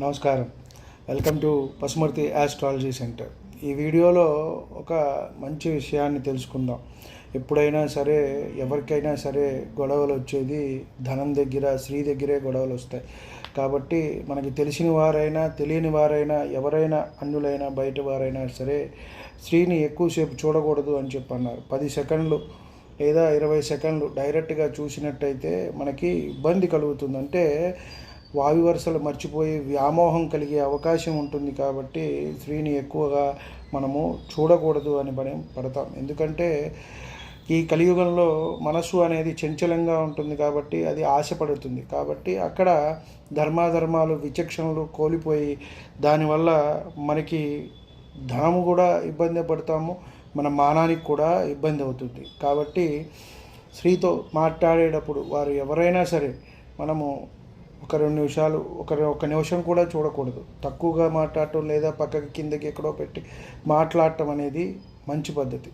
నమస్కారం. Welcome to Pasumarthi astrology centre. ఈ వీడియోలో ఒక మంచి విషయాన్ని తెలుసుకుందాం. ఎప్పుడైనా సరే ఎవరికైనా సరే గొడవలు వచ్చేది ధనం దగ్గర స్త్రీ దగ్గరే గొడవలు వస్తాయి. కాబట్టి మనకి తెలిసిన వారైనా తెలియని వారైనా ఎవరైనా అన్యులైనా బయట వారైనా సరే స్త్రీని ఎక్కువసేపు చూడకూడదు అని చెప్పి అన్నారు పది సెకండ్లు లేదా ఇరవై సెకండ్లు డైరెక్ట్గా చూసినట్టయితే మనకి ఇబ్బంది కలుగుతుంది. అంటే వాయు వరుసలు మర్చిపోయి వ్యామోహం కలిగే అవకాశం ఉంటుంది కాబట్టి స్త్రీని ఎక్కువగా మనము చూడకూడదు అని భయం పడతాం. ఎందుకంటే ఈ కలియుగంలో మనసు అనేది చంచలంగా ఉంటుంది కాబట్టి అది ఆశపడుతుంది. కాబట్టి అక్కడ ధర్మాధర్మాలు విచక్షణలు కోల్పోయి దానివల్ల మనకి ధనము కూడా ఇబ్బంది పడతాము మన మానానికి కూడా ఇబ్బంది అవుతుంది. కాబట్టి స్త్రీతో మాట్లాడేటప్పుడు వారు ఎవరైనా సరే మనము ఒక రెండు నిమిషాలు ఒక ఒక నిమిషం కూడా చూడకూడదు. తక్కువగా మాట్లాడటం లేదా పక్కకి కిందకి ఎక్కడో పెట్టి మాట్లాడటం అనేది మంచి పద్ధతి.